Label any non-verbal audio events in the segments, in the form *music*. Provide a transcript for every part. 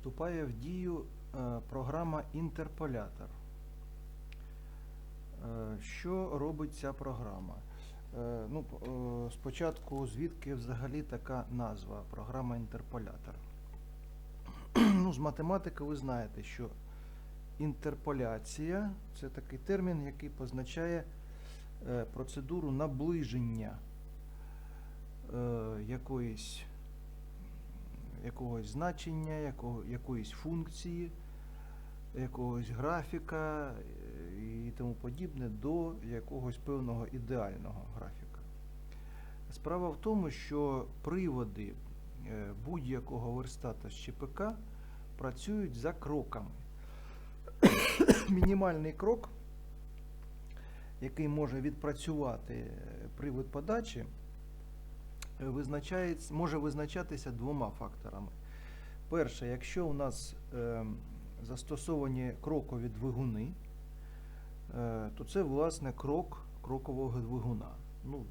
вступає в дію е, програма Інтерполятор. Е, Що робить ця програма? Е, Ну, спочатку, звідки взагалі така назва програма Інтерполятор? *clears throat* Ну, з математики ви знаєте, що інтерполяція це такий термін, який позначає процедуру наближення якоїсь, якогось значення, якого, якоїсь функції, якогось графіка е, і тому подібне до якогось певного ідеального графіка. Справа в тому, що приводи е, будь-якого верстата з ЧПК працюють за кроками. *coughs* Мінімальний крок, який може відпрацювати е, привод подачі, визначається, може визначатися двома факторами. Перше, якщо у нас е, застосовані крокові двигуни, е, то це власне крок крокового двигуна. Ну,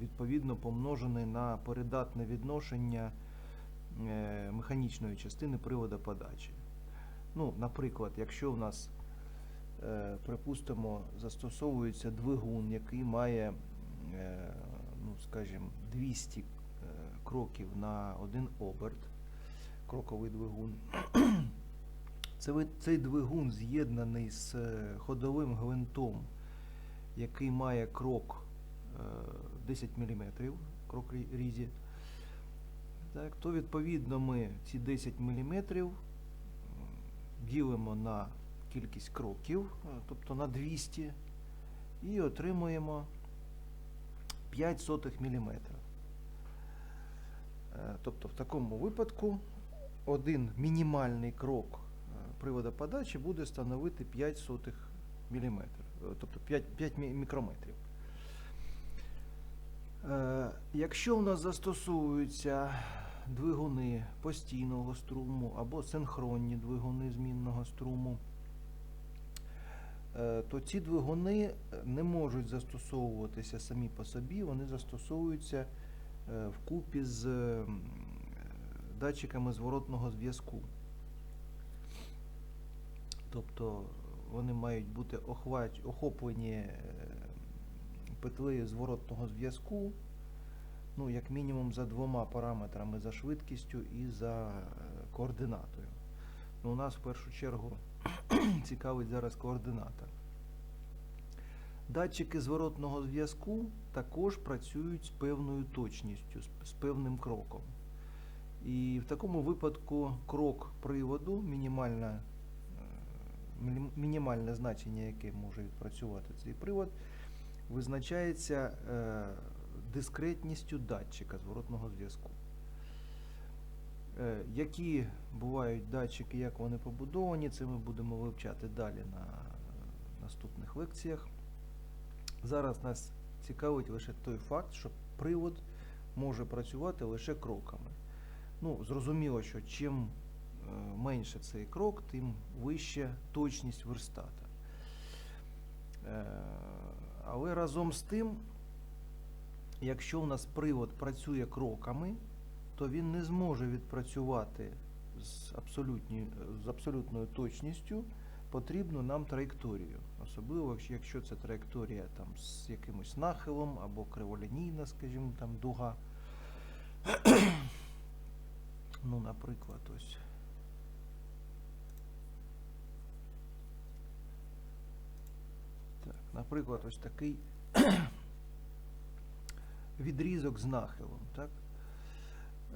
відповідно помножений на передатне відношення е, механічної частини привода подачі. Ну, наприклад, якщо в нас, е, припустимо, застосовується двигун, який має, е, ну, скажімо, 200 е, кроків на один оберт, кроковий двигун. *clears throat* Це цей двигун з'єднаний з е, ходовим гвинтом, який має крок е, 10 мм, крок різі. Так, то відповідно ми ці 10 мм ділимо на кількість кроків, е, тобто на 200, і отримуємо 5 сотих мм. Е, Тобто в такому випадку один мінімальний крок е, привода подачі буде становити 5 сотих мм, е, тобто 5, 5 мікрометрів. Якщо у нас застосовуються двигуни постійного струму або синхронні двигуни змінного струму, то ці двигуни е, не можуть застосовуватися самі по собі, вони застосовуються е, вкупі з е, датчиками зворотного зв'язку. Тобто вони мають бути охоплені е, петлею зворотного зв'язку, ну, як мінімум за двома параметрами за швидкістю і за е, координатою. Ну, у нас в першу чергу *clears throat* цікавить зараз координата. Датчики зворотного зв'язку також працюють з певною точністю, з, певним кроком. І в такому випадку крок приводу, мінімальна, е, мінімальне значення, яке може відпрацювати цей привод, визначається е, дискретністю датчика зворотного зв'язку. Е, які бувають датчики, як вони побудовані, це ми будемо вивчати далі на наступних лекціях. Зараз нас цікавить лише той факт, що привод може працювати лише кроками. Ну, зрозуміло, що чим е, менше цей крок, тим вища точність верстата. Е, Але разом з тим, якщо у нас привод працює кроками, то він не зможе відпрацювати з, з абсолютною точністю потрібну нам траєкторію. Особливо, якщо- це траєкторія там, з якимось нахилом або криволінійна, скажімо, там, дуга. *clears throat* ну, наприклад, ось. Так, наприклад, ось такий *clears throat* відрізок з нахилом. Так?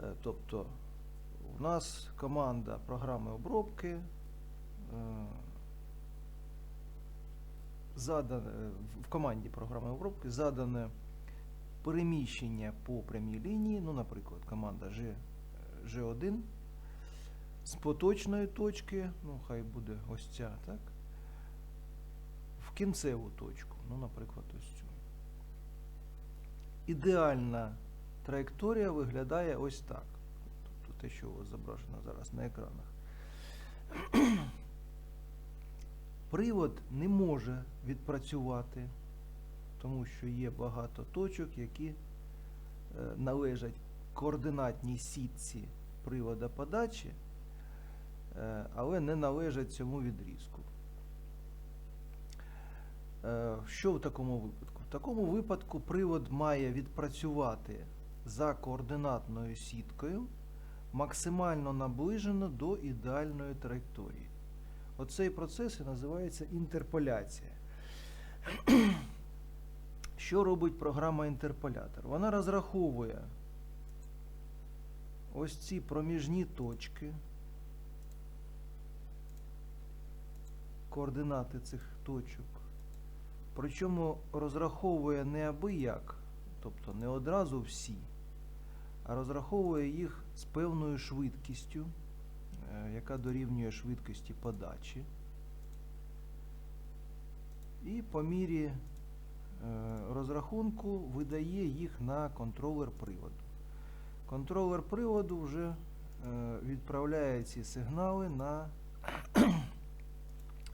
Е, Тобто у нас команда програми обробки е, задане, в команді програми обробки задане переміщення по прямій лінії, ну, наприклад, команда G, G1 з поточної точки, ну, хай буде ось ця, так? В кінцеву точку, ну, наприклад, ось цю. Ідеальна траєкторія виглядає ось так. Тобто те, що у вас зображено зараз на екранах. *clears throat* Привод не може відпрацювати, тому що є багато точок, які е, належать координатній сітці привода подачі. е, але не належать цьому відрізку. Е, Що в такому випадку? В такому випадку привод має відпрацювати за координатною сіткою максимально наближено до ідеальної траєкторії. Оцей процес і називається інтерполяція. *clears throat* Що робить програма інтерполятор? Вона розраховує ось ці проміжні точки, координати цих точок. Причому розраховує не аби як, тобто не одразу всі, розраховує їх з певною швидкістю, е, яка дорівнює швидкості подачі. І по мірі е, розрахунку видає їх на контролер приводу. Контролер приводу вже е, відправляє ці сигнали на *clears throat*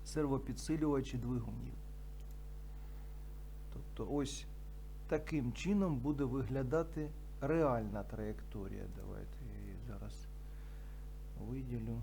сервопідсилювачі двигунів. Тобто ось таким чином буде виглядати реальна траєкторія. Давайте я її зараз виділю.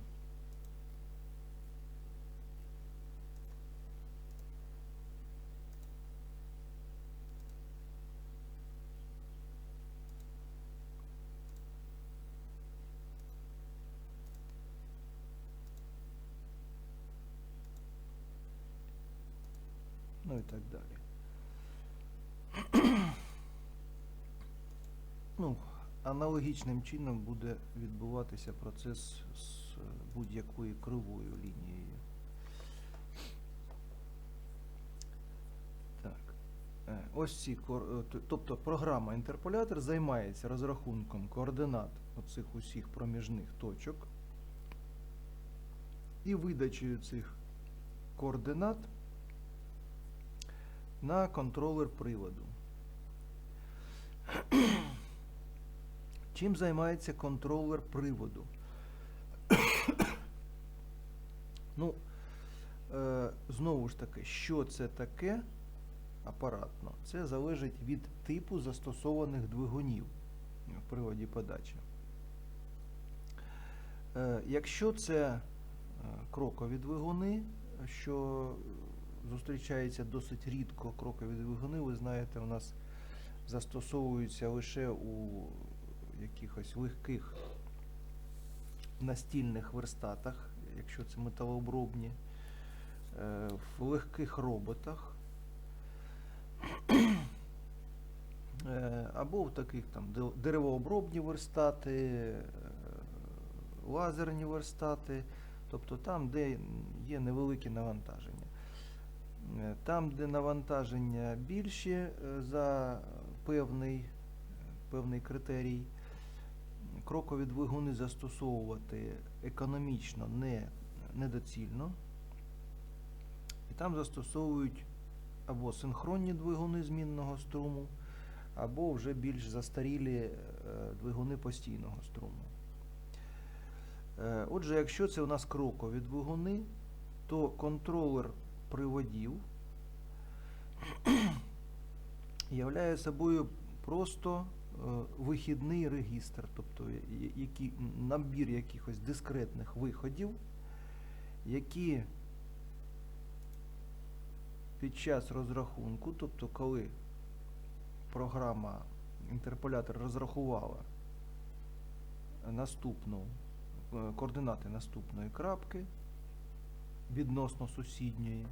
Ну і так далі. Ну, аналогічним чином буде відбуватися процес з е, будь-якою кривою лінією. Так. е, Ось ці, е, тобто програма інтерполятор займається розрахунком координат оцих усіх проміжних точок і видачею цих координат на контролер приводу. Чим займається контролер приводу? *coughs* ну, е, знову ж таки, що це таке апаратно? Це залежить від типу застосованих двигунів в приводі подачі. Е, якщо це е, крокові двигуни, що зустрічається досить рідко крокові двигуни, ви знаєте, у нас застосовуються лише у якихось легких настільних верстатах, якщо це металообробні, е, в легких роботах. Е, Або в таких там деревообробні верстати, е, лазерні верстати, тобто там, де є невеликі навантаження. Там, де навантаження більші е, за певний, певний критерій, крокові двигуни застосовувати економічно не, недоцільно. І там застосовують або синхронні двигуни змінного струму, або вже більш застарілі е, двигуни постійного струму. Е, Отже, якщо це у нас крокові двигуни, то контролер приводів *clears throat* являє собою просто вихідний регістр, тобто які, набір якихось дискретних виходів, які під час розрахунку, тобто коли програма інтерполятор розрахувала наступну е, координати наступної крапки відносно сусідньої.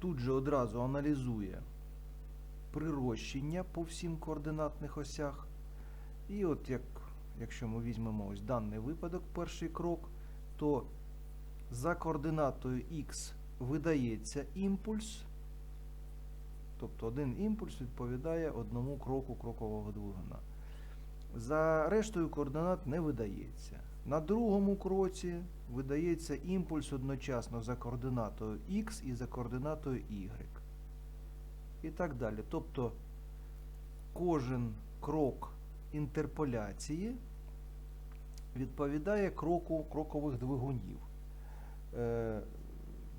Тут же одразу аналізує прирощення по всім координатних осях. І от як, якщо ми візьмемо ось даний випадок, перший крок, то за координатою X видається імпульс, тобто один імпульс відповідає одному кроку крокового двигуна. За рештою координат не видається. На другому кроці видається імпульс одночасно за координатою X і за координатою Y. І так далі. Тобто кожен крок інтерполяції відповідає кроку крокових двигунів. Е,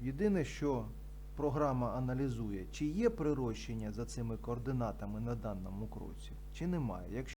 єдине, що програма аналізує, чи є прирощення за цими координатами на даному кроці, чи немає.